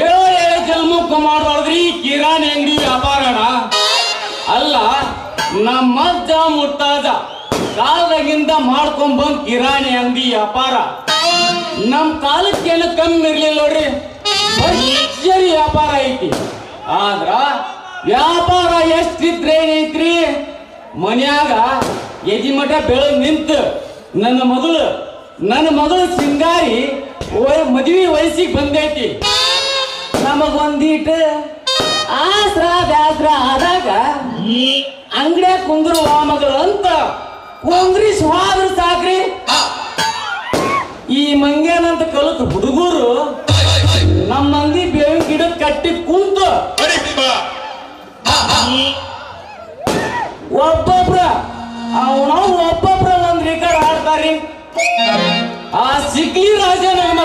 ಏಳೋ ಏಳು ಜನ್ಮಕ್ಕೆ ಮಾಡೋದ್ರಿ ಕಿರಾಣಿ ಅಂಗಡಿ ವ್ಯಾಪಾರಣ ಅಲ್ಲ ನಮ್ಮಜ್ಜ ಮುಟ್ಟಾದ ಕಾಲದಾಗಿಂದ ಮಾಡ್ಕೊಂಡ್ ಕಿರಾಣಿ ಅಂಗಡಿ ವ್ಯಾಪಾರ. ನಮ್ ಕಾಲಕ್ಕೇನು ಕಮ್ಮಿ ಇರ್ಲಿಲ್ಲ ನೋಡ್ರಿ? ಭರ್ಜರಿ ವ್ಯಾಪಾರ ಐತಿ. ಆದ್ರ ವ್ಯಾಪಾರ ಎಷ್ಟಿದ್ರೆ ಏನೈತ್ರಿ? ಮನ್ಯಾಗ ಎದಿಮಠ ಬೆಳೆ ನಿಂತು, ನನ್ನ ಮಗಳು ನನ್ನ ಮಗಳು ಸಿಂಗಾರಿ ಮದ್ವಿ ವಯಸ್ಸಿಗೆ ಬಂದೈತಿ. ನಮಗೊಂದೀಟ್ ಆಸ್ರ ಬ್ಯಾಸ್ರ ಆದಾಗ ಅಂಗಡಿಯಾಗ ಕುಂದ್ರು ಮಗಳು ಅಂತ ಕುಂದ್ರಿ ಸ್ವಾದ್ರ ಸಾಕ್ರಿ. ಈ ಮಂಗೇನಂತ ಕಲಿತು ಹುಡುಗರು ನಮ್ಮ ಮಂದಿ ಬೇವಿನ ಗಿಡ ಕಟ್ಟಿ ಕುಂತು ಒಬ್ಬೊಬ್ರ ಅವನ ಒಬ್ಬೊಬ್ರ ಒಂದ್ ರೆಕಾರ್ಡ್ ಹಾಡ್ತಾರಿ ಆ ಸಿಗ್ಲಿ ರಾಜ ನನ್ನ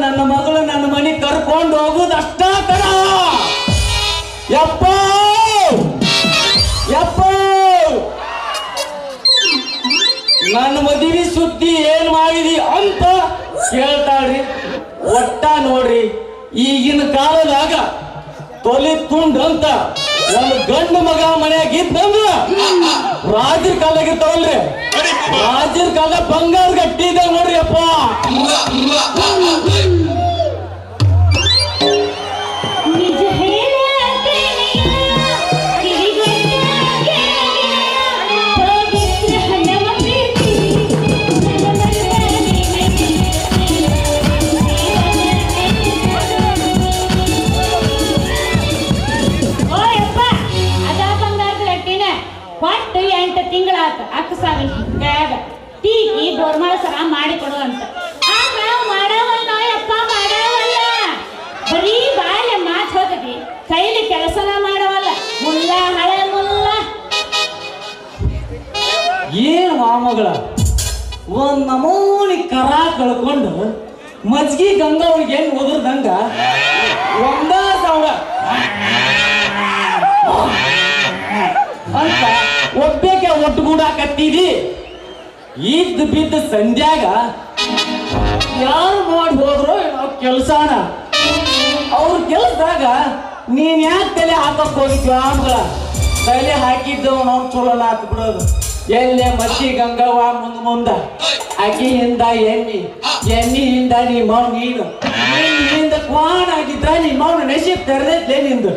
ನನ್ನ ಮಗಳು ನನ್ನ ಮನೆ ಕರ್ಕೊಂಡು ಹೋಗುದು ಅಷ್ಟಾ ತರ ಯಪ್ಪ! ಯಪ್ಪ! ನನ್ನ ಮದುವೆ ಸುದ್ದಿ ಏನ್ ಮಾಡಿದಿ ಅಂತ ಕೇಳ್ತಾಳ್ರಿ. ಒಟ್ಟ ನೋಡ್ರಿ ಈಗಿನ ಕಾಲದಾಗ ತೊಲಿ ತುಂಡ್ ಅಂತ ಒಂದು ಗಂಡು ಮಗ ಮನ್ಯಾಗ ಇದ್ದಂದ್ರ ರಾಜರ ಕಾಲಾಗ ಇರ್ತಾವಲ್ರಿ. ರಾಜರ ಕಾಲ ಬಂಗಾರ ಗಟ್ಟಿ ಇದ್ದಾಗ ನೋಡ್ರಿ ಅಪ್ಪ ಅಕ್ಕ ಸಾವಿರ ಕೈಯಾಗ ತೀಗಿ ಬೋರ್ಮಾಳ ಸರ ಮಾಡಿ ಕೊಡು ಅಂತ. ಆಗ ಮಾಡವಲ್ಲ ಅಪ್ಪ ಮಾಡವಲ್ಲ ಬರೀ ಬಾಯ ಮಾತು ಹೋಗದಿ ಕೈಲಿ ಕೆಲಸನ ಮಾಡವಲ್ಲ, ಮುಲ್ಲ ಹಳೆ ಮುಲ್ಲ. ಏನ್ ಮಾಮಗಳ? ಒಂದ್ ನಮೂನಿ ಕರ ಕಳ್ಕೊಂಡು ಮಜ್ಗಿ ಗಂಗಾ ಅವ್ರಿಗೆ ಹೆಂಗ್ ಒದರ್ದಂಗ ಒಂದ ಸಾವಿರ. ಇದ್ದ ಬಿದ್ದ ಸಂಧ್ಯಾಗ ಯಾರು ಮಾಡಿ ಹೋದ್ರು ಕೆಲಸನ? ಅವ್ರ ಕೆಲ್ಸದಾಗ ನೀನ್ ಯಾಕೆ ತಲೆ ಹಾಕಕ್ ಹೋಗಿದ್ವಿ ಆಮ್ಗಳ? ತಲೆ ಹಾಕಿದ್ದವು ನಾವು ಚಲೋ ಹಾಕಿ ಬಿಡೋದು. ಎಲ್ಲೇ ಮಚ್ಚಿ ಗಂಗವ್ವ ಮುಂದ್ ಮುಂದ? ಅಕ್ಕಿಯಿಂದ ಎಣ್ಣಿ. ಎಣ್ಣಿಯಿಂದ ನೀ ಮೌನ ನೀನು. ಕ್ವಾಣ್ ಆಗಿದ್ರ ನೀ ಮೌನ ನಶೀಬ್ ತೆರೆದೇ ನಿಂದು.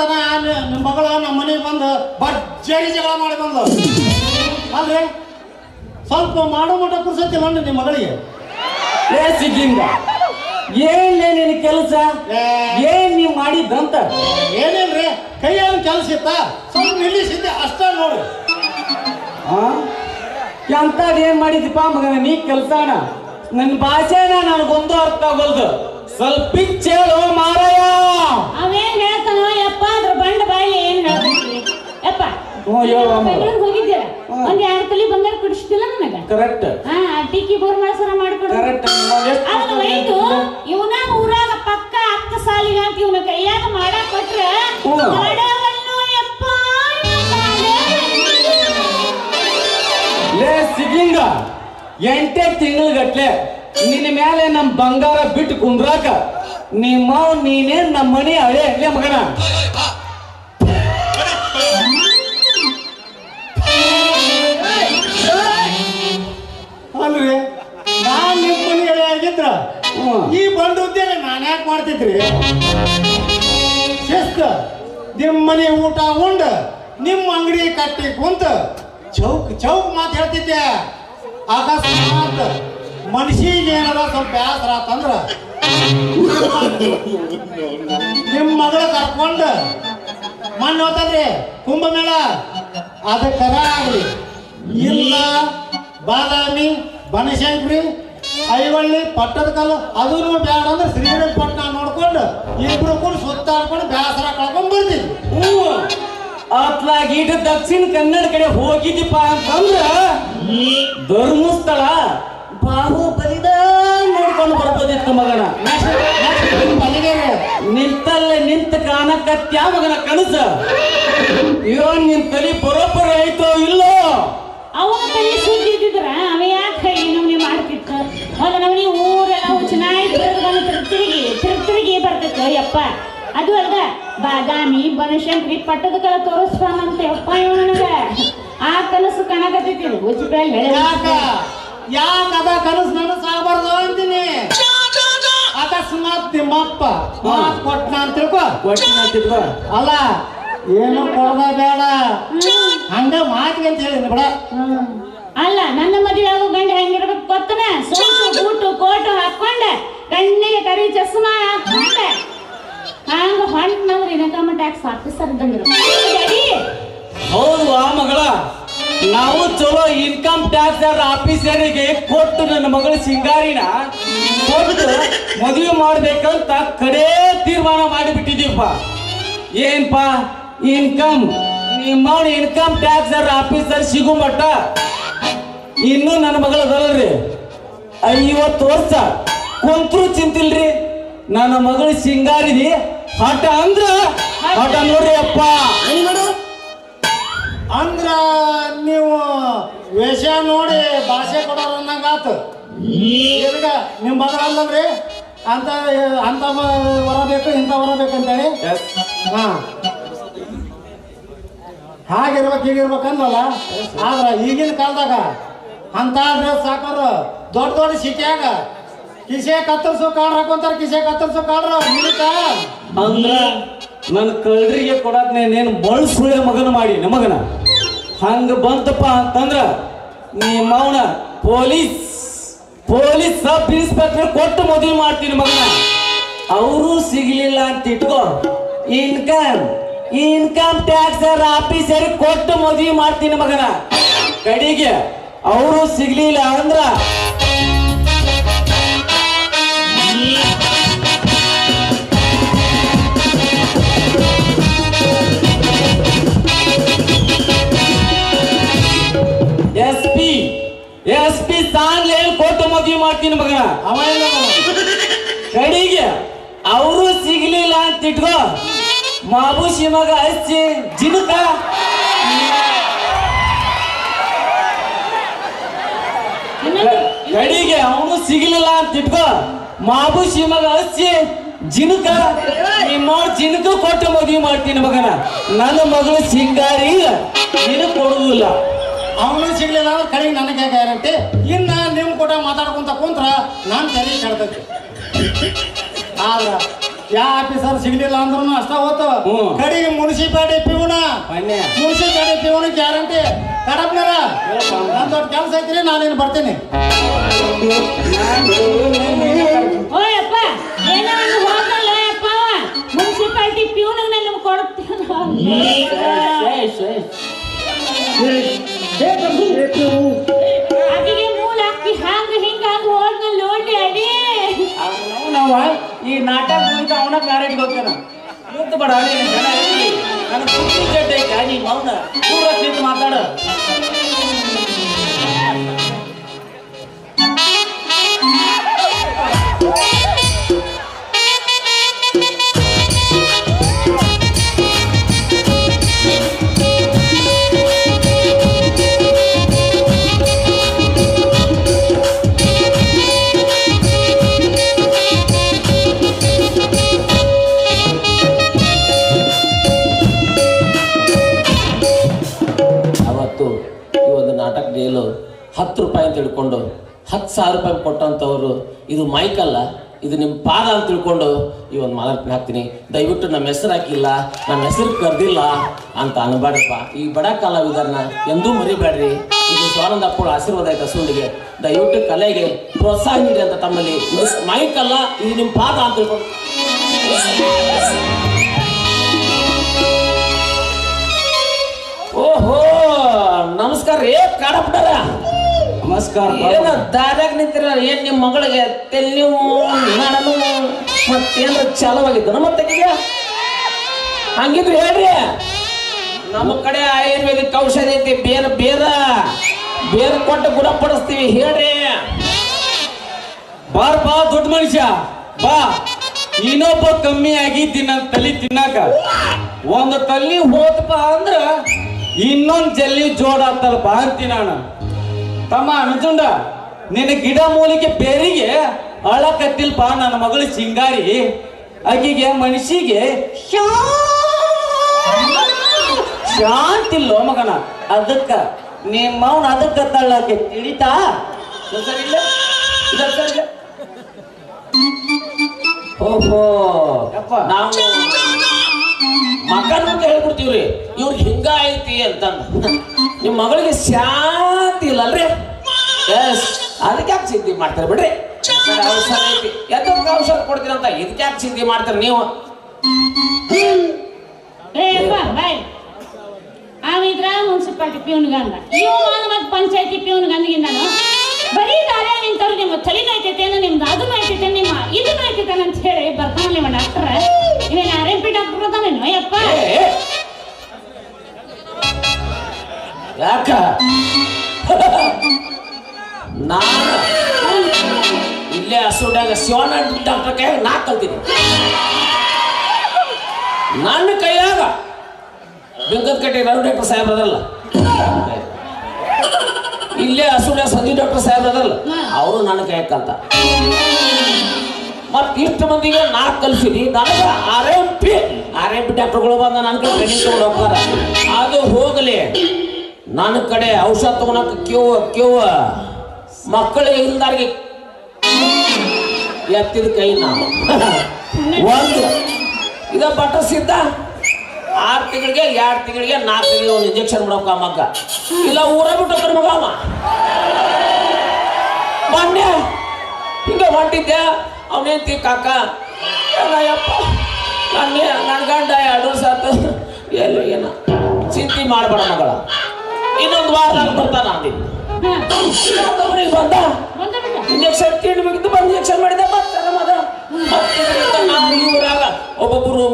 ನಿಮ್ ನಿಮ್ಮ ಮಗಳು ನಮ್ಮ ಮನೆಗೆ ಬಂದು ಭರ್ಜರಿ ಜಗಳ ಮಾಡಿ ಬಂದ್ಲು. ಅಲ್ರಿ? ಸ್ವಲ್ಪ ಮಾಡೋ ಮಟ್ಟ ಪುರ್ಸತ್ತಿಲ್ಲ ನಿಮ್ಮ ಮಗಳಿಗೆ. ಏ ಸಿಗ್ಲಿಂಗ ಏನ್ಲೇ ನಿನ್ನ ಕೆಲಸ. ಏನ್ ನೀವ್ ಮಾಡಿದ್ರಂತ ಏನೇನ್ರಿ ಕೈಯಲ್ಲಿ ಕೆಲಸ ಇತ್ತ? ಸ್ವಲ್ಪ ನಿಲ್ಲಿಸಿದ್ದೆ ಅಷ್ಟೇ ನೋಡಿ? ಎಂತದ್ ಏನ್ ಮಾಡಿದಿಪ್ಪ ಮಗ ನೀ ಕೆಲ್ಸಾನ? ನನ್ನ ಭಾಷೆನ ನನಗೊಂದು ಅರ್ಥ ಆಗೋಲ್ದು. ಸ್ವಲ್ಪ ಹೇಳು ಕರೆಕ್ಟ್ ಹಾ ಟಿಕ್ಕಿ ಬೋರ್ಮಾಸರ ಮಾಡ್ಕೊಡು. ಕರೆಕ್ಟ್ ಅವಾಗ ಇವನ ಊರಾಗ ಪಕ್ಕ ಅಕ್ಕ ಸಾಲಿಗೆ ಅಂತ ಇವನ ಕೈಯಾಗ ಮಾಡಕ್ ಕೊಟ್ರ ಲೇ ಸಿಗ್ಲಿಂಗ ಎಂಟೇ ತಿಂಗಳು ನಿನ್ನ ಮೇಲೆ ನಮ್ಮ ಬಂಗಾರ ಬಿಟ್ಟು ಕುಂದ್ರಾಕ ನಿಮ್ಮ ನೀನೇ ನಮ್ಮ ಮನೆ ಹಳೆ ಹಳೆ ಮಗನ. ಎಳೆ ಈ ಬಂದು ಉದ್ಯೋಗ ನಾನು ಯಾಕೆ ಮಾಡ್ತಿದ್ರಿ? ಶಿಸ್ತ. ನಿಮ್ಮ ಮನೆ ಊಟ ಉಂಡ ನಿಮ್ಮ ಅಂಗಡಿ ಕಟ್ಟಿ ಕುಂತ ಚೌಕ್ ಚೌಕ್ ಮಾತು ಹೇಳ್ತಿದ್ದೆ. ಅಕಸ್ಮಾತ್ ಮನುಷ್ಯಗೆ ಏನಾರ ಸ್ವಲ್ಪ ಬೇಸರ ಆತಂದ್ರ ನಿಮ್ಮ ಮಗಳ ಕರ್ಕೊಂಡ ಮಣ್ಣು ಹೋತದ್ರಿ ಕುಂಭಮೇಳ? ಕರ ಆಗ್ಲಿ. ಇಲ್ಲ ಬಾದಾಮಿ ಬನಶಂಕರಿ ಐವಳ್ಳಿ ಪಟ್ಟದ ಕಲ್ಲು. ಅದನ್ನು ಬೇಡ ಅಂದ್ರೆ ಶ್ರೀರಂಗಪಟ್ಟಣ ನೋಡ್ಕೊಂಡು ಇಬ್ರು ಕೂಡ ಸುತ್ತಾಡ್ಕೊಂಡು ಬೇಸರ ಕಳ್ಕೊಂಡ್ ಬರ್ತೀವಿ. ಹ್ಞೂ. ಅತ್ಲಾಗ ಇಟ್ಟು ದಕ್ಷಿಣ ಕನ್ನಡ ಕಡೆ ಹೋಗಿದ್ದೀಪ ಅಂತಂದ್ರ ಧರ್ಮಸ್ಥಳ ಬಾಹುಬಲಿದ ನೋಡ್ಕೊಂಡು ಬರ್ಬೋದಿತ್ತು ಮಗನ. ನಿಂತಲ್ಲೇ ನಿಂತ ಕಾಣಕತ್ಯ ಮಗನ ಕನಸ. ಇವನ್ ನಿನ್ ತಲೆ ಬರೋಬ್ಬರ ಆಯ್ತೋ ಇಲ್ಲೋ? ಅವನ ತಲೆ ಸುದ್ದಿ ಇದ್ದಿದ್ರ ಅವ ಯಾಕೆ ನಮ್ನಿ ಮಾಡ್ತಿತ್ತು ಅಲ್ಲ ನಮ್ಮನಿ ಊರೆಲ್ಲ ಚೆನ್ನಾಗಿ ತಿರುಗಿ ತಿರುಗಿ ತಿರುಗಿ ತಿರುಗಿ ಬರ್ತೈತೆ ಯಪ್ಪ ಅದು ಅಲ್ದ ಬಾದಾಮಿ ಬನಶಂಕರಿ ಪಟ್ಟದ ಕಲ ತೋರಿಸ್ತಾನಂತೆ ಯಪ್ಪ ಇವನಗ. ಆ ಕನಸು ಕಾಣಕತ್ತೈತಿ. ಉಚಿತ ಯಾಕ? ಯಾಕ ಅದ ಕನಸು ನನಸು ಆಗಬಾರ್ದು ಅಂತೀನಿ? ಅಕಸ್ಮಾತ್ ನಿಮ್ಮಪ್ಪ ಮಾತ್ ಕೊಟ್ನ ಅಂತ ತಿಳ್ಕೊ. ತಿಳ್ಕೊ. ಅಲ್ಲ ಏನು ಕೊಡದ ಬೇಡ. ಹಂಗ ಮಾತಿಗೆ ಅಂತ ಹೇಳಿ ಬಿಡ. ಅಲ್ಲ ನನ್ನ ಮದುವೆ ಆಗೋ ಗಂಡ ಹೆಂಗಿರ್ಬೇಕು ಗೊತ್ತನ? ಸೂಟು ಬೂಟು ಕೋಟು ಹಾಕೊಂಡೆ ಕಣ್ಣಿಗೆ ಕರಿ ಚಸ್ಮಾ ಹಾಕೊಂಡೆ ಹಂಗ ಹೊಂಟ್ ನಾವು ಇನ್ಕಮ್ ಟ್ಯಾಕ್ಸ್ ಆಫೀಸರ್ ಇದ್ದಂಗಿರು. ಹೌದು ಆ ಮಗಳ. ನಾವು ಚಲೋ ಇನ್ಕಮ್ ಟ್ಯಾಕ್ಸ್ ಆಫೀಸರಿಗೆ ಕೊಟ್ಟು ನನ್ನ ಮಗಳ ಸಿಂಗಾರಿನ ಕೊಟ್ಟು ಮದುವೆ ಮಾಡ್ಬೇಕಂತ ಕಡೆ ತೀರ್ಮಾನ ಮಾಡಿಬಿಟ್ಟಿದೀವಪ್ಪ ಏನ್ಪ? ಇನ್ಕಮ್ ನಿಮ್ಮ ಇನ್ಕಮ್ ಟ್ಯಾಕ್ಸ್ ಆಫೀಸರ್ ಸಿಗು ಮಟ್ಟ. ಇನ್ನು ನನ್ನ ಮಗಳ ಅದಲ್ರಿ. ಐವತ್ತು ವರ್ಷ. ಕುಂತ್ರು ಚಿಂತಿಲ್ರಿ. ನನ್ನ ಮಗಳು ಸಿಂಗಾರಿದಿ. ಹಠ ಅಂದ್ರ ಹಠ ನೋಡ್ರಿ ಅಪ್ಪ. ಅಂದ್ರ ನೀವು ವೇಷ ನೋಡಿ ಭಾಷೆ ಕೊಡೋರು ಅನ್ನಂಗಾತು ನಿಮ್ಮ ಮಗಳ ಅಲ್ಲವ್ರಿ ಅಂತ ಅಂತ ಬರಬೇಕು ವರ ಬೇಕು ಇಂಥ ವರ ಬೇಕಂತೇಳಿ ಹಾ. ಹಾಗಿರ್ಬೇಕು ಹೀಗಿರ್ಬೇಕಂದ್ರಲ್ಲ ಆದ್ರ ಈಗಿನ ಕಾಲದಾಗ ಅಂತ ಸಾಕೋರು ದೊಡ್ಡ ದೊಡ್ಡ ಸಿಟಿಯಾಗ. ಕಿಸೆ ಕತ್ತರಿಸು ಕಾಡ್ರ ಹಾಕೊಂತಾರ, ಕಿಸೆ ಕತ್ತರಿಸು ಕಾಡ್ರ ಮುಗಿತ ಅಂದ್ರ ನನ್ನ ಕಳ್ರಿಗೆ ಕೊಡಕ್ ನೀನು ಬಳ ಮಗನ ಮಾಡಿ ನಮಗನ ಹಂಗ ಬಂತಪ್ಪ ಅಂತಂದ್ರ ನೀ ಮೌನ ಪೊಲೀಸ್ ಪೊಲೀಸ್ ಸಬ್ ಇನ್ಸ್ಪೆಕ್ಟರ್ ಕೊಟ್ಟು ಮದುವೆ ಮಾಡ್ತೀನಿ ಮಗನ. ಅವರು ಸಿಗ್ಲಿಲ್ಲ ಅಂತ ಇಟ್ಕೋ. ಇನ್ಕಮ್ ಇನ್ಕಮ್ ಟ್ಯಾಕ್ಸ್ ಆಫೀಸರ್ ಕೊಟ್ಟು ಮದುವೆ ಮಾಡ್ತೀನಿ ಮಗನ. ಕಡೆಗೆ ಅವರು ಸಿಗ್ಲಿಲ್ಲ ಅಂದ್ರ? ಎಸ್ ಪಿ ಎಸ್ ಪಿ ಸಾಂಗ್ಲೇ ಕೊಟ್ಟು ಮದುವೆ ಮಾಡ್ತೀನಿ ಮಗನ? ಅವ ಅವರು ಸಿಗ್ಲಿಲ್ಲ ಅಂತ ಇಟ್ಕೋ ಮಾಬೂಶಿ ಮಗ ಹಚ್ಚಿ, ಜಿನುಕ. ಕಡೆಗೆ ಅವನು ಸಿಗಲಿಲ್ಲ ಅಂತ ಇಟ್ಕೋ. ಮಾಬು ಶಿವಮೊಗ್ಗ ಹಚ್ಚಿ ಜಿನಕ ನಿಮ್ಮ ಜಿನಕ ಕೊಟ್ಟು ಮದುವೆ ಮಾಡ್ತೀನಿ ಮಗನ. ನನ್ನ ಮಗಳು ಸಿಂಗಾರಿ. ನೀನು ಕೊಡುವುದಿಲ್ಲ. ಅವನು ಸಿಗ್ಲಿಲ್ಲ ಅಂದ್ರೆ ಕಡೆಗೆ ನನಗೆ ಗ್ಯಾರಂಟಿ? ಇನ್ನ ನಿಮ್ ಕೂಡ ಮಾತಾಡ್ಕೊಂತ ಕುಂತ್ರ ನಾನು ತೆರಿಗೆ ಕಡ್ತೈತಿ ಆದ್ರ ಯಾ ಆಫೀಸರ್ ಸಿಗ್ಲಿಲ್ಲ ಅಂದ್ರೂ ಅಷ್ಟ ಹೋತು ಕಡಿ ಕಡೆಗೆ municipality peon. Municipality peon guarantee. ಕಡಪ್ನರ ನನ್ ದೊಡ್ಡ ಕೆಲಸ ಐತ್ರಿ ನಾನೇನು ಬರ್ತೀನಿ. ಮುನ್ಸಿಪಾಲ್ಟಿ ನಿಮ್ಗೆ ಕೊಡ್ತೀನಿ ಮೂಲ ಹಂಗ ಹಿಂಗ ಹೋದ್ನ ಅಡಿ. ನಾವ ಈ ನಾಟಕ ಅವನ ಮ್ಯಾರೇಜ್ ಹೋಗ್ತಾನ ಇವತ್ತು ಬಡ ನನ್ನ ಕುರ್ಚಿ ಜಡ್ಡೆ ಐತೆ ನೀ ಮೌನ. ಮಾತಾಡ. ಸಾವಿರ ರೂಪಾಯಿ ಕೊಟ್ಟಂಥವ್ರು ಇದು ಮೈಕಲ್ಲ, ಇದು ನಿಮ್ಮ ಪಾದ ಅಂತ ತಿಳ್ಕೊಂಡು ಈ ಒಂದು ಮಾತಾಡ್ತೀನಿ ಹಾಕ್ತೀನಿ ದಯವಿಟ್ಟು ನಮ್ಮ ಹೆಸರು ಹಾಕಿಲ್ಲ ನಮ್ಮ ಹೆಸರು ಕರೆದಿಲ್ಲ ಅಂತ ಅನ್ಬೇಡಪ್ಪ. ಈ ಬಡ ಕಲಾವಿದರನ್ನ ಎಂದೂ ಮರಿಬೇಡ್ರಿ. ಇದು ಸ್ವಾನಂದ ಅಪ್ಪಳ ಆಶೀರ್ವಾದ ಆಯ್ತು ಸುಳ್ಳಿಗೆ ದಯವಿಟ್ಟು ಕಲೆಗೆ ಪ್ರೋತ್ಸಾಹ ನೀಡಿ ಅಂತ ತಮ್ಮಲ್ಲಿ. ಮೈಕ್ ಮೈಕಲ್ಲ, ಇದು ನಿಮ್ಮ ಪಾದ ಅಂತ ತಿಳ್ಕೊಂಡು. ಓಹೋ, ನಮಸ್ಕಾರ ರೀ ಕಾಡಪ್ಪರ ನಮಸ್ಕಾರ ಏನ ದಾರ್ಯಾಗ ನಿಂತಿರ ಏನ್ ನಿಮ್ಮ ಮಗಳಿಗೆ? ತೆಲ್ಲಿ ನಾಡನು ಮತ್ತೇನು ಚಾಲವಾಗಿದ್ದನ ಮತ್ತೆ ಹಂಗಿದ್ರು ಹೇಳ್ರಿ. ನಮ್ಮ ಕಡೆ ಆಯುರ್ವೇದಿಕ್ ಔಷಧಿ ಐತಿ, ಬೇರ ಬೇರ. ಬೇರೆ ಕೊಟ್ಟು ಗುಣಪಡಿಸ್ತೀವಿ, ಹೇಳ್ರಿ. ಬಾರ್, ಬಾ, ದೊಡ್ಡ ಮನುಷ್ಯ. ಬಾ. ಇನ್ನೊಬ್ಬ ಕಮ್ಮಿ ಆಗಿ ತಿನ್ನ ತಲಿ ತಿನ್ನಾಕ. ಒಂದು ತಲ್ಲಿ ಹೋತಪ್ಪ ಅಂದ್ರ ಇನ್ನೊಂದ್ ಜಲ್ಲಿ ಜೋಡ ಆಗ್ತದಪ್ಪ ಅಂತೀನಿ ನಾನು ತಮ್ಮ ಅನಜುಂಡ ನಿನ್ನ ಗಿಡ ಮೂಲಿಕೆ ಬೇರಿಗೆ ಅಳಕತ್ತಿಲ್ಪ ನನ್ನ ಮಗಳು ಸಿಂಗಾರಿ. ಆಕಿಗೆ ಮನುಷ್ಯಗೆ ಶಾಂತಿಲ್ಲೋ ಮಗನ. ಅದಕ್ಕ ನಿಮ್ಮವನ್ ಅದಕ್ಕ ತಳ್ಳಕ್ಕೆ ತಿಳಿತಾ? ಓಹೋ. ನಾವು ಮಗನ ಅಂತ ಹೇಳ್ಬಿಡ್ತೀವ್ರಿ. ಇವ್ರಿಗೆ ಹಿಂಗ ಐತಿ ಅಂತಂದು. ನಿಮ್ಮ ಮಗಳಿಗೆ ಶಾಂತಿ ಇಲ್ಲಲ್ರಿ ಎಸ್ ಅದಕ್ಕೆ ಯಾಕೆ ಚಿಂತೆ ಮಾಡ್ತಾರೆ ಬಿಡ್ರಿ? ಅವಸರ ಔಷಧ ಐತಿ. ಎದ್ದಕ್ಕೆ ಔಷಧ ಕೊಡ್ತೀರಂತ ಇದಕ್ಕೆ ಯಾಕೆ ಚಿಂತೆ ಮಾಡ್ತಾರೆ ನೀವು? ಅವಿದ್ರ ಮುನ್ಸಿಪಾಲ್ಟಿ ಪ್ಯೂನ್ಗಂದ ಇವ ಮತ್ ಪಂಚಾಯತಿ ಪ್ಯೂನ್ಗಂದಿಗಿಂದನು ಬರೀ ದಾರ್ಯ ನಿಂತವ್ರು ನಿಮ್ಮ ತಲೆನೂ ಐತೈತೇನು ನಿಮ್ದು ಅದು ಐತೈತೆ ನಿಮ್ಮ ಶಿವಣ್ಣ ಡಾಕ್ಟರ್ ಕೈಯಾಗ ನಾ ಕಲ್ತೀನಿ ನನ್ನ ಕೈಯಾಗ ಬೆಂಗದ ಕಟ್ಟೆ ರವಿ ಡಾಕ್ಟರ್ ಸಾಹೇಬ್ ಅದಲ್ಲ. ಇಲ್ಲೇ ಹಸುಡ್ಯಾಗ ಸಂಜೀವ್ ಡಾಕ್ಟರ್ ಸಾಹೇಬ್ ಅದಲ್ಲ. ಅವರು ನನ್ನ ಕೈಯಾಗ ಕಲ್ತ ಮತ್ ಇಷ್ಟು ಮಂದಿಗೆ ನಾ ಕಲ್ಸಿನಿ ನನಗೆ R M P R M P ಡಾಕ್ಟರ್ಗಳು ಬಂದ ನನ್ನ ಕಡೆ ಟ್ರೈನಿಂಗ್ ತಗೊಂಡು ಹೋಗ್ತಾರ. ಅದು ಹೋಗಲಿ. ನನ್ನ ಕಡೆ ಔಷಧ ತಗೊಳಕ್ ಕ್ಯೂ ಕ್ಯೂ ಮಕ್ಕಳು ಇಲ್ದಾರಿಗೆ ಎತ್ತಿದ ಕೈ ನಾವು. ಒಂದು. ಇದ ಬಟ್ಟ ಸಿದ್ಧ? ಆರು ತಿಂಗಳಿಗೆ ಎರಡು ತಿಂಗಳಿಗೆ ನಾಲ್ಕು ತಿಂಗಳಿಗೆ ಒಂದು ಇಂಜೆಕ್ಷನ್ ಮಾಡಬೇಕು ಆ ಮಗ ಇಲ್ಲ ಊರ ಬಿಟ್ಟು ಮಗ ಅವ. ಮೊನ್ನೆ ಹಿಂಗೆ ಹೊಂಟಿದ್ದೆ. ಅವನೇಂತಿ ಕಾಕ ಯಪ್ಪ ನನ್ನ ನನ್ನ ಗಂಡ ಎರಡು ಸಾತ ಎಲ್ಲ ಏನ ಚಿಂತೆ ಮಾಡಬೇಡ ಮಗಳ. ಇನ್ನೊಂದು ವಾರದಾಗ ಬರ್ತಾನ ಅಂದಿದ್ದು ಬಂದ. ಇಂಜೆಕ್ಷನ್ ತಿಂಡ್ಬೇಕಿತ್ತು ಬಂದು ಇಂಜೆಕ್ಷನ್ ಮಾಡಿದೆ. ಬರ್ತಾರ ಮದ ಮತ್ತೆ ನಾನು ಊರಾಗ ಒಬ್ಬೊಬ್ಬರು